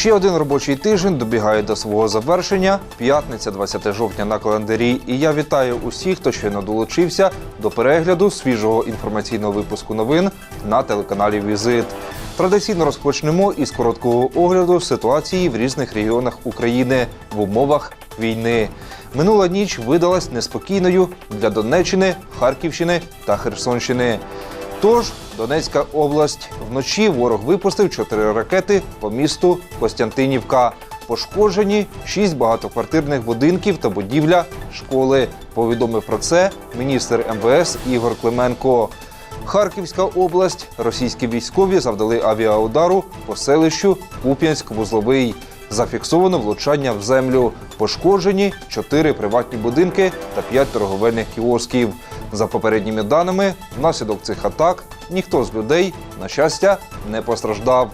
Ще один робочий тиждень добігає до свого завершення. П'ятниця, 20 жовтня на календарі. І я вітаю усіх, хто щойно долучився до перегляду свіжого інформаційного випуску новин на телеканалі Візит. Традиційно розпочнемо із короткого огляду ситуації в різних регіонах України в умовах війни. Минула ніч видалась неспокійною для Донеччини, Харківщини та Херсонщини. Тож Донецька область вночі ворог випустив чотири ракети по місту Костянтинівка. Пошкоджені шість багатоквартирних будинків та будівля школи. Повідомив про це міністр МВС Ігор Клименко. Харківська область. Російські військові завдали авіаудару по селищу Куп'янськ-Вузловий. Зафіксовано влучання в землю. Пошкоджені чотири приватні будинки та п'ять торговельних кіосків. За попередніми даними, внаслідок цих атак ніхто з людей, на щастя, не постраждав.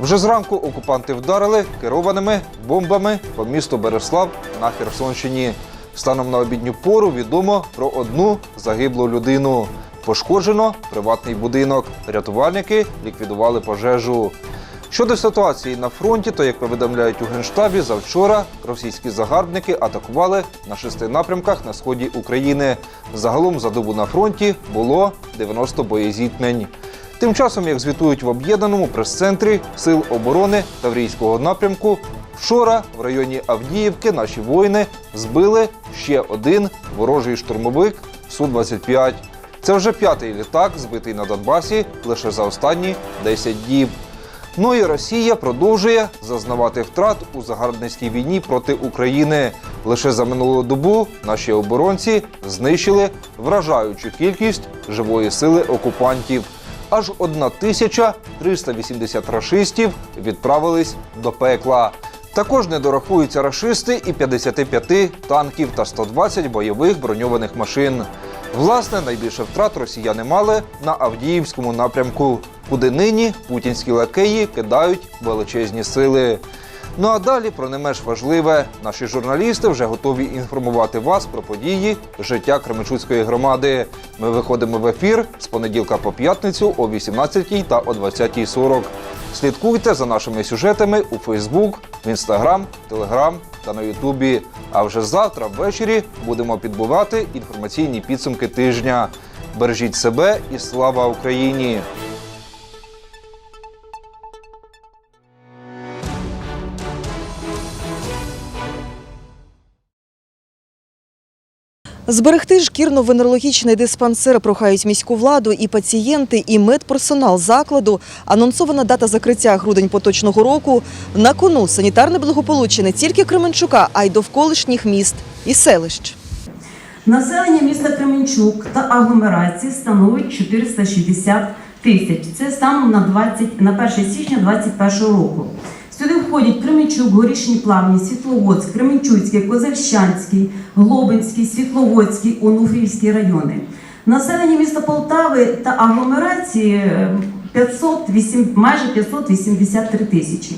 Вже зранку окупанти вдарили керованими бомбами по місту Береслав на Херсонщині. Станом на обідню пору відомо про одну загиблу людину. Пошкоджено приватний будинок. Рятувальники ліквідували пожежу. Щодо ситуації на фронті, то як повідомляють у генштабі, завчора російські загарбники атакували на шести напрямках на сході України. Загалом за добу на фронті було 90 боєзіткнень. Тим часом, як звітують в об'єднаному прес-центрі Сил оборони Таврійського напрямку, вчора в районі Авдіївки наші воїни збили ще один ворожий штурмовик Су-25. Це вже п'ятий літак, збитий на Донбасі лише за останні 10 діб. Ну і Росія продовжує зазнавати втрат у загарбницькій війні проти України. Лише за минулу добу наші оборонці знищили вражаючу кількість живої сили окупантів. Аж 1380 рашистів відправились до пекла. Також не дорахуються рашисти і 55 танків та 120 бойових броньованих машин. Власне, найбільше втрат росіяни мали на Авдіївському напрямку, куди нині путінські лакеї кидають величезні сили. Ну а далі про не менш важливе, наші журналісти вже готові інформувати вас про події життя Кременчуцької громади. Ми виходимо в ефір з понеділка по п'ятницю о 18 та о 20.40. Слідкуйте за нашими сюжетами у Фейсбук, в Інстаграм, Телеграм та на Ютубі. А вже завтра ввечері будемо підбивати інформаційні підсумки тижня. Бережіть себе і слава Україні! Зберегти шкірно-венерологічний диспансер прохають міську владу і пацієнти, і медперсонал закладу. Анонсована дата закриття грудень поточного року. На кону санітарне благополуччя не тільки Кременчука, а й довколишніх міст і селищ. Населення міста Кременчук та агломерації становить 460 тисяч. Це станом на 20, на 1 січня 2021 року. Сюди входять Кременчук, Горішні Плавні, Світловодськ, Кременчуцький, Козельщанський, Глобинський, Світловодський, Онуфрівський райони. Населення міста Полтави та агломерації е, 508, майже 583 тисячі.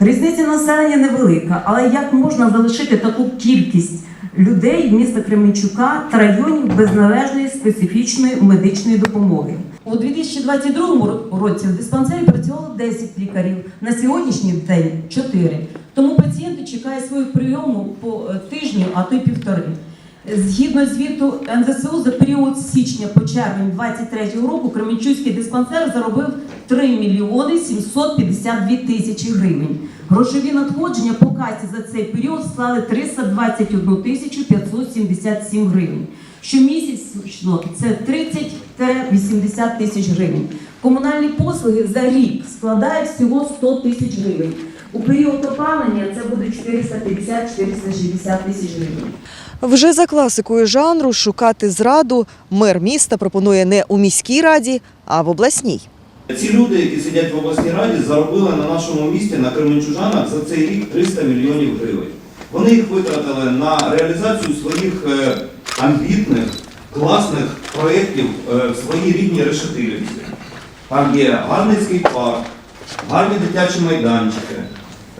Різниця населення невелика, але як можна залишити таку кількість людей міста Кременчука та районів без належної специфічної медичної допомоги? У 2022 році в диспансері працювало 10 лікарів, на сьогоднішній день 4. Тому пацієнти чекають свою прийому по е, тижню, а то й півтори. Згідно звіту НЗСУ, за період січня по червень 2023 року Кременчуцький диспансер заробив 3 мільйони 752 тисячі гривень. Грошові надходження по касі за цей період склали 321 тисячу 577 гривень. Щомісячно це 30-80 тисяч гривень. Комунальні послуги за рік складають всього 100 тисяч гривень. У період опалення це буде 450-460 тисяч гривень. Вже за класикою жанру шукати зраду мер міста пропонує не у міській раді, а в обласній. Ці люди, які сидять в обласній раді, заробили на нашому місті, на Кременчужанах за цей рік 300 мільйонів гривень. Вони їх витратили на реалізацію своїх е, амбітних, класних проєктів е, в своїй рідній Решетилівці. Там є гарний скейт-парк, гарні дитячі майданчики,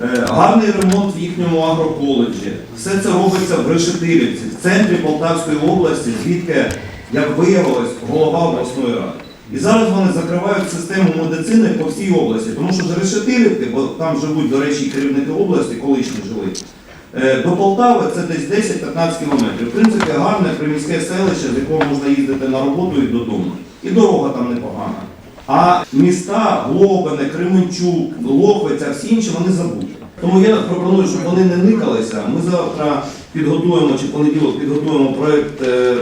е, гарний ремонт в їхньому агроколеджі. Все це робиться в Решетилівці, в центрі Полтавської області, звідки, як виявилось, голова обласної ради. І зараз вони закривають систему медицини по всій області, тому що з Решетилівки, бо там живуть, до речі, керівники області, колишні жили, до Полтави це десь 10-15 кілометрів. В принципі, гарне приміське селище, з якого можна їздити на роботу і додому. І дорога там непогана. А міста Глобине, Кременчук, Лохвиця, всі інші вони забуті. Тому я пропоную, щоб вони не никалися. Ми завтра підготуємо чи понеділок підготуємо проект е,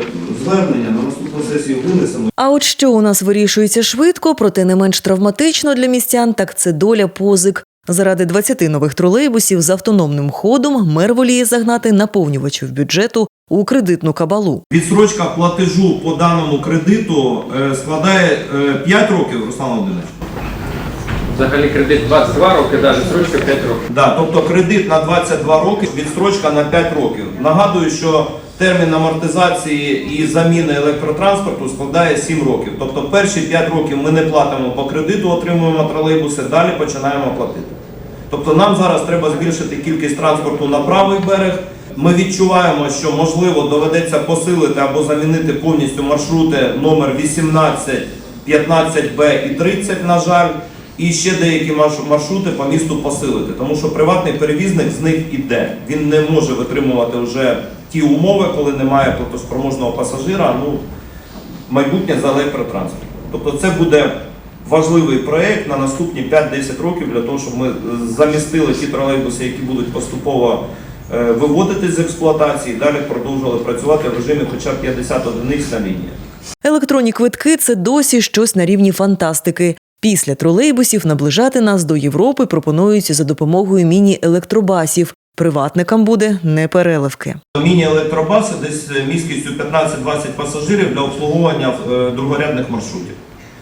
звернення на наступну сесію винесемо. А от що у нас вирішується швидко, проте не менш травматично для містян, так це доля позик. Заради 20 нових тролейбусів з автономним ходом мер воліє загнати наповнювачів бюджету у кредитну кабалу. Відсрочка платежу по даному кредиту е, складає 5 років, Руслан Володимирович. Взагалі кредит 22 роки, навіть срочка 5 років. Да, тобто кредит на 22 роки, відстрочка на 5 років. Нагадую, що термін амортизації і заміни електротранспорту складає 7 років. Тобто перші 5 років ми не платимо по кредиту, отримуємо тролейбуси, далі починаємо платити. Тобто нам зараз треба збільшити кількість транспорту на правий берег. Ми відчуваємо, що можливо доведеться посилити або замінити повністю маршрути номер 18, 15Б і 30, на жаль. І ще деякі маршрути по місту посилити, тому що приватний перевізник з них іде. Він не може витримувати вже ті умови, коли немає платоспроможного пасажира. Ну, майбутнє за електротранспорт. Тобто це буде важливий проєкт на наступні 5-10 років для того, щоб ми замістили ті тролейбуси, які будуть поступово е, виводити з експлуатації, далі продовжували працювати в режимі хоча б 50 одиниць на лінії. Електронні квитки це досі щось на рівні фантастики. Після тролейбусів наближати нас до Європи пропонують за допомогою міні-електробасів. Приватникам буде не переливки. Міні-електробаси десь е, міськістю 15-20 пасажирів для обслуговування е, другорядних маршрутів.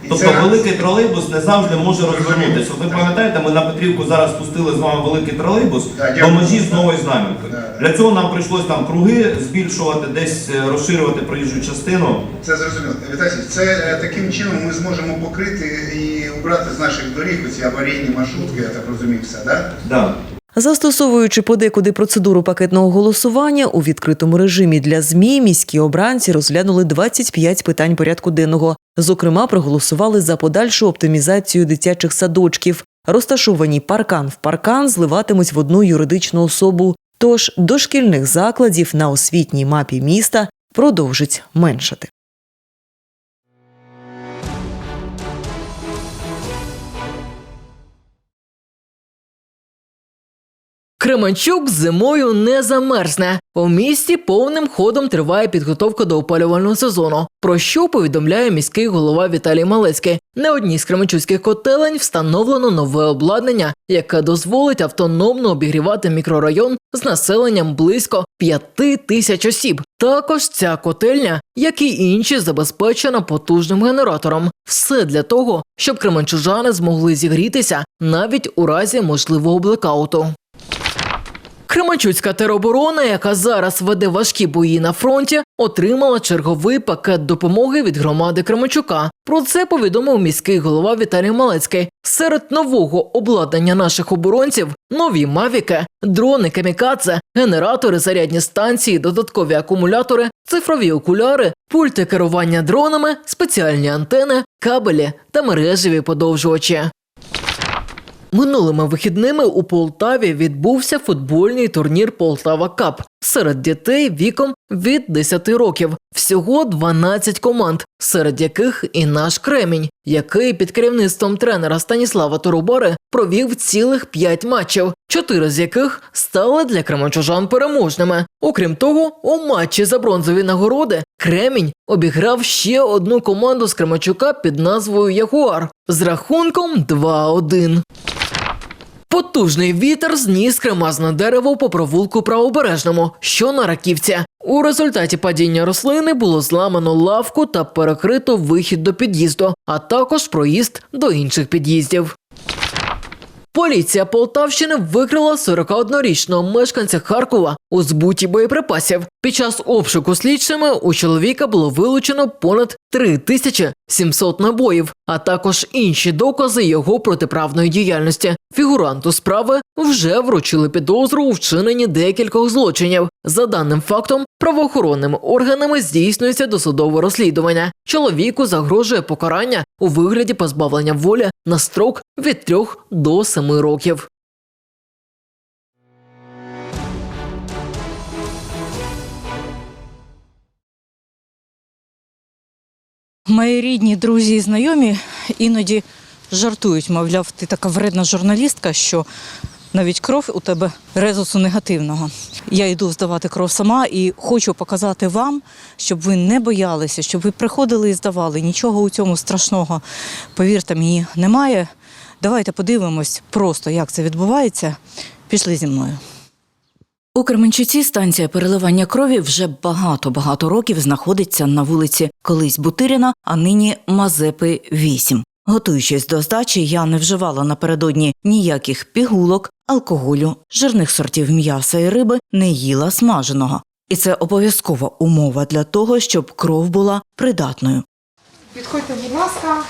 Тобто великий тролейбус не завжди може розвернутися. Ви пам'ятаєте, ми на Петрівку зараз пустили з вами великий тролейбус до межі з новою знам'янкою. Для цього нам прийшлось там круги збільшувати, десь е, розширювати проїжджу частину. Це зрозуміло. Віталій, це е, таким чином ми зможемо покрити і убрати з наших доріг ці аварійні маршрутки, я так розумію, все, да? Да. Застосовуючи подекуди процедуру пакетного голосування у відкритому режимі для ЗМІ, міські обранці розглянули 25 питань порядку денного. Зокрема, проголосували за подальшу оптимізацію дитячих садочків. Розташовані паркан в паркан зливатимуть в одну юридичну особу. Тож дошкільних закладів на освітній мапі міста продовжить меншати. Кременчук зимою не замерзне. У місті повним ходом триває підготовка до опалювального сезону. Про що повідомляє міський голова Віталій Малецький. На одній з кременчуцьких котелень встановлено нове обладнання, яке дозволить автономно обігрівати мікрорайон з населенням близько п'яти тисяч осіб. Також ця котельня, як і інші, забезпечена потужним генератором. Все для того, щоб кременчужани змогли зігрітися навіть у разі можливого блекауту. Кременчуцька тероборона, яка зараз веде важкі бої на фронті, отримала черговий пакет допомоги від громади Кременчука. Про це повідомив міський голова Віталій Малецький. Серед нового обладнання наших оборонців нові мавіки, дрони камікадзе, генератори, зарядні станції, додаткові акумулятори, цифрові окуляри, пульти керування дронами, спеціальні антени, кабелі та мережеві подовжувачі. Минулими вихідними у Полтаві відбувся футбольний турнір Полтава Кап серед дітей віком від 10 років. Всього 12 команд, серед яких і наш Кремінь, який під керівництвом тренера Станіслава Турубари провів цілих 5 матчів, чотири з яких стали для кременчужан переможними. Окрім того, у матчі за бронзові нагороди Кремінь обіграв ще одну команду з Кременчука під назвою Ягуар з рахунком 2-1. Потужний вітер зніс кремазне дерево по провулку правобережному, що на раківці. У результаті падіння рослини було зламано лавку та перекрито вихід до під'їзду, а також проїзд до інших під'їздів. Поліція Полтавщини викрила 41-річного мешканця Харкова у збуті боєприпасів. Під час обшуку слідчими у чоловіка було вилучено понад 3700 набоїв, а також інші докази його протиправної діяльності. Фігуранту справи вже вручили підозру у вчиненні декількох злочинів. За даним фактом, правоохоронними органами здійснюється досудове розслідування. Чоловіку загрожує покарання у вигляді позбавлення волі на строк від 3 до 7 років. Мої рідні, друзі і знайомі іноді жартують, мовляв, ти така вредна журналістка, що навіть кров у тебе резусу негативного. Я йду здавати кров сама і хочу показати вам, щоб ви не боялися, щоб ви приходили і здавали. Нічого у цьому страшного, повірте мені, немає. Давайте подивимось просто, як це відбувається. Пішли зі мною. У Кременчуці станція переливання крові вже багато-багато років знаходиться на вулиці колись Бутиріна, а нині Мазепи 8. Готуючись до здачі, я не вживала напередодні ніяких пігулок, алкоголю, жирних сортів м'яса і риби, не їла смаженого. І це обов'язкова умова для того, щоб кров була придатною. Підходьте, будь ласка.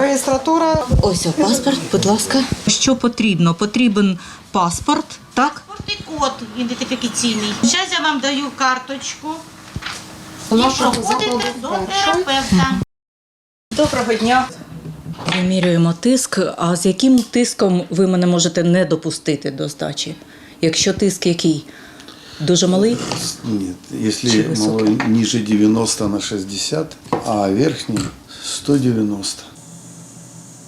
Реєстратура. Ось паспорт, будь ласка. Що потрібно? Потрібен паспорт, так? Паспортний код ідентифікаційний. Зараз я вам даю карточку і проходите до терапевта. Доброго дня. Вимірюємо тиск. А з яким тиском ви мене можете не допустити до здачі? Якщо тиск який? Дуже малий? Нет, если Чи высокий? малой ниже 90 на 60, а верхний 190.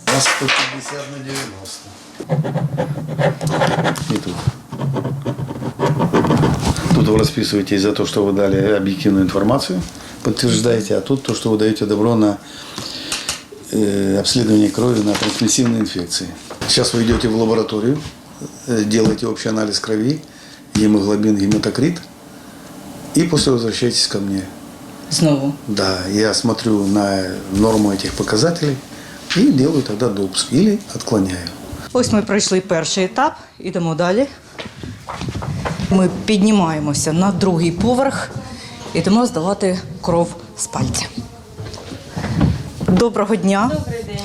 У вас 150 на 90. И тут. Тут вы расписываетесь за то, что вы дали объективную информацию, подтверждаете, а тут то, что вы даете добро на э, обследование крови на трансмиссивные инфекции. Сейчас вы идете в лабораторию, э, делаете общий анализ крови, гемоглобин, гематокрит, и после возвращаетесь ко мне. Знову. Да, я смотрю на норму этих показателей и делаю тогда допуск или отклоняю. Ось ми пройшли перший етап, ідемо далі. Ми піднімаємося на другий поверх, ідемо здавати кров з пальця. Доброго дня. Добрий день.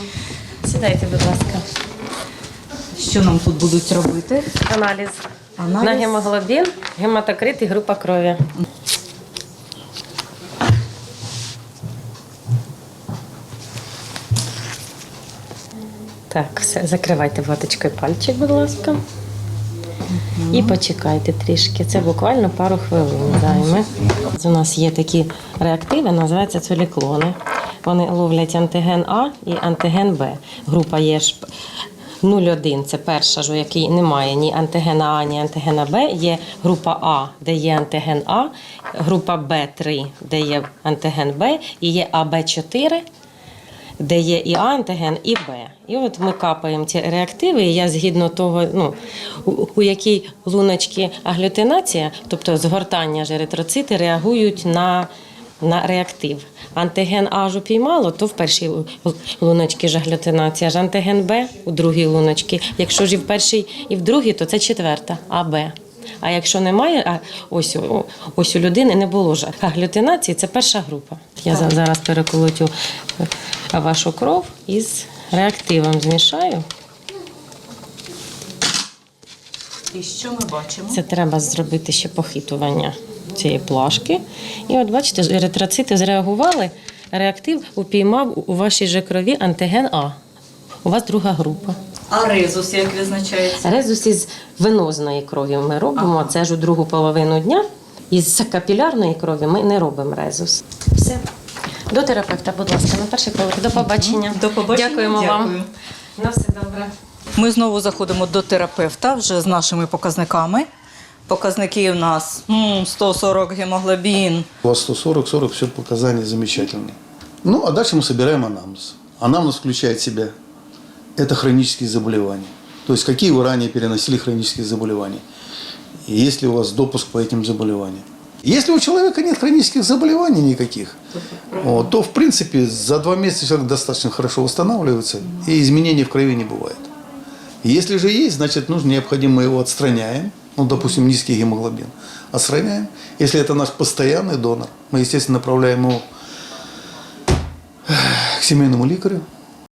Сідайте, будь ласка. Що нам тут будуть робити? Аналіз. Аналіз. На гемоглобін, гематокрит і група крові. Так, все, закривайте ваточкою пальчик, будь ласка. І почекайте трішки. Це буквально пару хвилин займе. У нас є такі реактиви, називаються цоліклони. Вони ловлять антиген А і антиген Б. Група є ж 0,1 це перша ж, у якій немає ні антигена А, ні антигена Б. Є група А, де є антиген А, група Б3, де є антиген Б, і є АБ4, де є і антиген, і Б. І от ми капаємо ці реактиви, і я згідно того, ну, у, якій луночці аглютинація, тобто згортання ж еритроцити, реагують на, на реактив. Антиген А ж упіймало, то в першій лу- луночці ж аглютинація, ж антиген Б у другій луночці. Якщо ж і в першій, і в другій, то це четверта АБ. А якщо немає, а ось, ось у людини не було ж аглютинації, це перша група. Я за- зараз переколотю е, вашу кров із реактивом змішаю. І що ми бачимо? Це треба зробити ще похитування цієї плашки. І от бачите, еритроцити зреагували, реактив упіймав у вашій же крові антиген А. У вас друга група. А резус як визначається? Резус із венозної крові ми робимо. Це ж у другу половину дня. Із капілярної крові ми не робимо резус. Все. До терапевта, будь ласка, на перший поверх. До побачення. До побачення. Дякуємо вам. На все добре. Ми знову заходимо до терапевта вже з нашими показниками. Показники у нас м, 140 гемоглобін. У вас 140-40, все показания замечательные. Ну, а дальше мы собираем анамнез. Анамнез включает в себя это хронические заболевания. То есть, какие вы ранее переносили хронические заболевания. И есть ли у вас допуск по этим заболеваниям. Если у человека нет хронических заболеваний никаких, вот, то, в принципе, за два месяца человек достаточно хорошо восстанавливается, и изменений в крови не бывает. Если же есть, значит, нужно, необходимо его отстраняем, ну, допустим, низкий гемоглобин, отстраняем. Если это наш постоянный донор, мы, естественно, направляем его к семейному лікарю,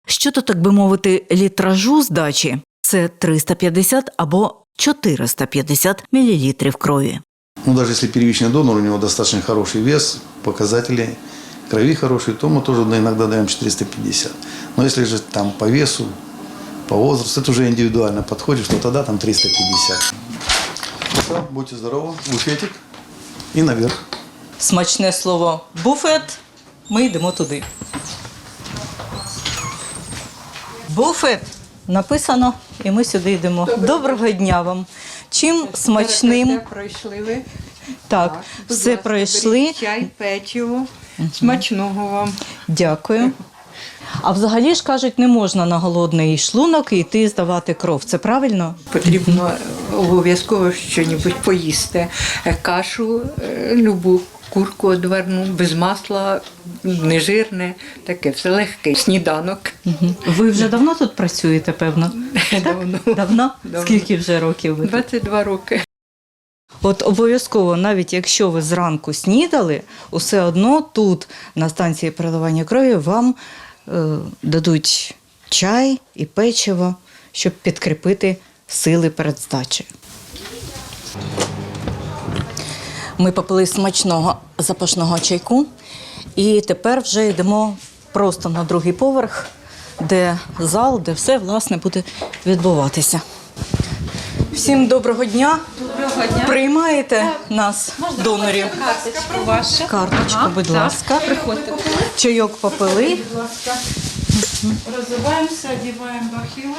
Щодо, так би мовити, літражу здачі, це 350 або 450 мл крові. Ну, даже если первичный донор, у него достаточно хороший вес, показатели крови хорошие, то мы тоже иногда даем 450. Но если же там по весу, по возрасту, это уже индивидуально подходит, то тогда там 350. Все, будьте здоровы, буфетик и наверх. Смачне слово буфет. Ми йдемо туди. Буфет написано, і ми сюди йдемо. Доброго дня вам. Чим смачним Пройшли ви. так, Будь все ласка, пройшли. Чай, печиво. Смачного вам. Дякую. А взагалі ж кажуть, не можна на голодний шлунок йти здавати кров. Це правильно? Потрібно обов'язково щось поїсти. Е, Кашу, е, любу, курку одверну, без масла, нежирне, таке все легке. Сніданок. Ви вже давно тут працюєте, певно? Давно. Давно? Давно. Скільки вже років ви? тут? 22 роки. От обов'язково, навіть якщо ви зранку снідали, усе одно тут, на станції переливання крові, вам е, дадуть чай і печиво, щоб підкріпити сили перед здачею. Ми попили смачного запашного чайку, і тепер вже йдемо просто на другий поверх, де зал, де все власне буде відбуватися. Всім доброго дня. Доброго дня. Приймаєте нас, донорів? Карточка ваша. Карточку, будь ласка. Приходьте. Чайок попили. Розуваємося, одіваємо бахіли.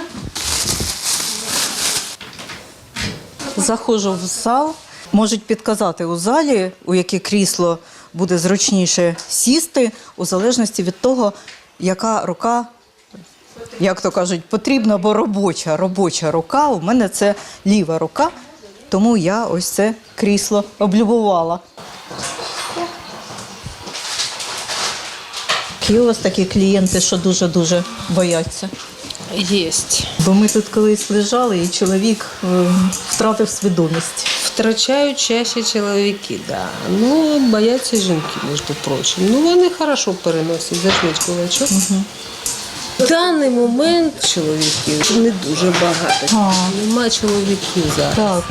Заходжу в зал. Можуть підказати у залі, у яке крісло буде зручніше сісти, у залежності від того, яка рука, як то кажуть, потрібна, бо робоча, робоча рука. У мене це ліва рука, тому я ось це крісло облюбувала. Є у вас такі клієнти, що дуже-дуже бояться. Єсть. Бо ми тут колись лежали, і чоловік е, втратив свідомість. Втрачають чаще чоловіки, да. Ну, бояться жінки, між прочим. Ну, вони хорошо переносять, зажміть кулачок. В даний момент чоловіків не дуже багато. А. Нема чоловіків зараз. Так.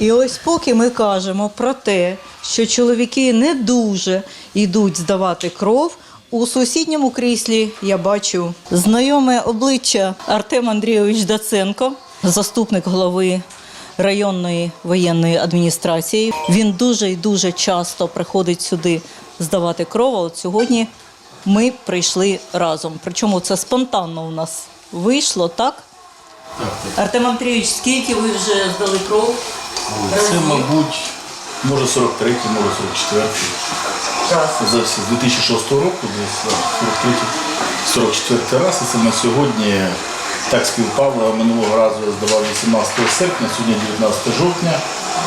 І ось поки ми кажемо про те, що чоловіки не дуже йдуть здавати кров. У сусідньому кріслі я бачу знайоме обличчя Артем Андрійович Даценко, заступник голови районної воєнної адміністрації. Він дуже і дуже часто приходить сюди здавати кров. А от сьогодні ми прийшли разом. Причому це спонтанно у нас вийшло, так? Артем Андрійович, скільки ви вже здали кров? Це, мабуть, може 43, й може 44. За всі з 2006 року, десь да, 43, 44 раз. І це на сьогодні так співпало. Минулого разу я здавав 18 серпня, сьогодні 19 жовтня.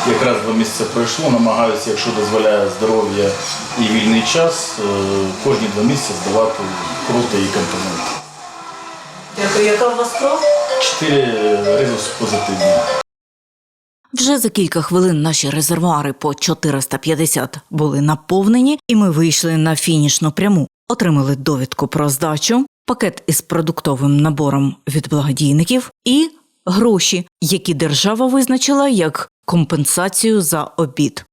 Якраз два місяці пройшло. Намагаюся, якщо дозволяє здоров'я і вільний час, е, кожні два місяці здавати та її компоненти. Яка у вас кров? Чотири резус позитивні. Вже за кілька хвилин наші резервуари по 450 були наповнені, і ми вийшли на фінішну пряму. Отримали довідку про здачу, пакет із продуктовим набором від благодійників і гроші, які держава визначила як компенсацію за обід.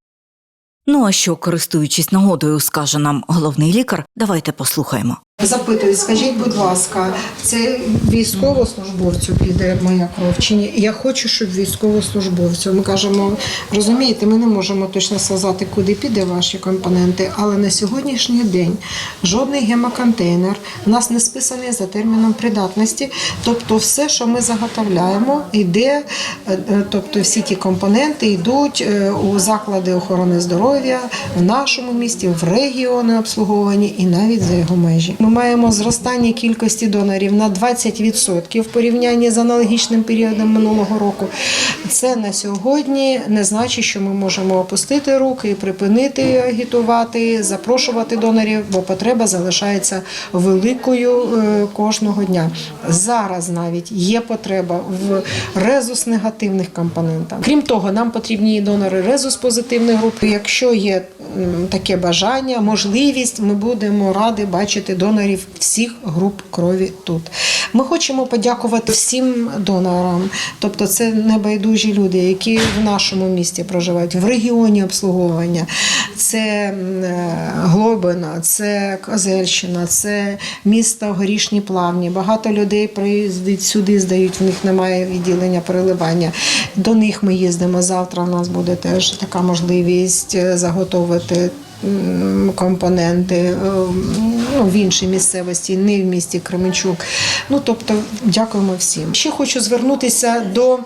Ну а що, користуючись нагодою, скаже нам головний лікар, давайте послухаємо. Запитую, скажіть, будь ласка, це військовослужбовцю піде моя кров чи ні? Я хочу, щоб військовослужбовцю. Ми кажемо, розумієте, ми не можемо точно сказати, куди піде ваші компоненти, але на сьогоднішній день жодний гемоконтейнер у нас не списаний за терміном придатності. Тобто, все, що ми заготовляємо, йде, е, е, тобто всі ті компоненти йдуть е, у заклади охорони здоров'я в нашому місті, в регіони обслуговані і навіть за його межі. Ми маємо зростання кількості донорів на 20% в порівнянні з аналогічним періодом минулого року. Це на сьогодні не значить, що ми можемо опустити руки припинити агітувати, запрошувати донорів, бо потреба залишається великою е, кожного дня. Зараз навіть є потреба в резус негативних компонентах. Крім того, нам потрібні донори резус позитивної групи. Якщо є таке бажання, можливість, ми будемо раді бачити донорів всіх груп крові тут. Ми хочемо подякувати всім донорам, тобто це небайдужі люди, які в нашому місті проживають, в регіоні обслуговування. Це е, Глобина, це Козельщина, це місто Горішні Плавні. Багато людей приїздять сюди, здають, в них немає відділення переливання. До них ми їздимо завтра. У нас буде теж така можливість е, заготовити. Компоненти е, ну, в іншій місцевості, не в місті Кременчук. Ну тобто, дякуємо всім. Ще хочу звернутися до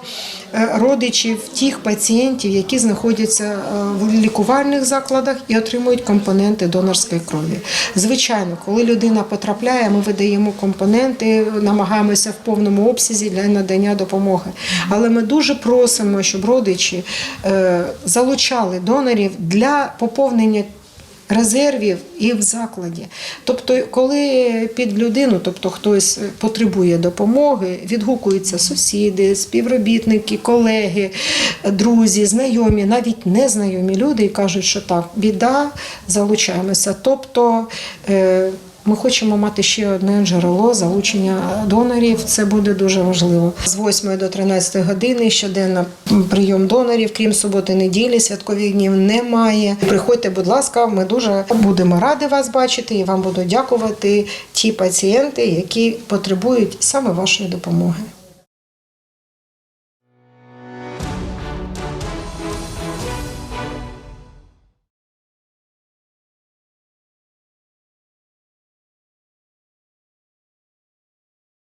е, родичів тих пацієнтів, які знаходяться е, в лікувальних закладах і отримують компоненти донорської крові. Звичайно, коли людина потрапляє, ми видаємо компоненти, намагаємося в повному обсязі для надання допомоги. Але ми дуже просимо, щоб родичі залучали донорів для поповнення резервів і в закладі. Тобто, коли під людину, тобто хтось потребує допомоги, відгукуються сусіди, співробітники, колеги, друзі, знайомі, навіть незнайомі люди і кажуть, що так, біда, залучаємося. Тобто е, ми хочемо мати ще одне джерело залучення донорів. Це буде дуже важливо. З 8 до 13 години щоденно прийом донорів, крім суботи, неділі, святкових днів немає. Приходьте, будь ласка, ми дуже будемо раді вас бачити і вам буду дякувати ті пацієнти, які потребують саме вашої допомоги.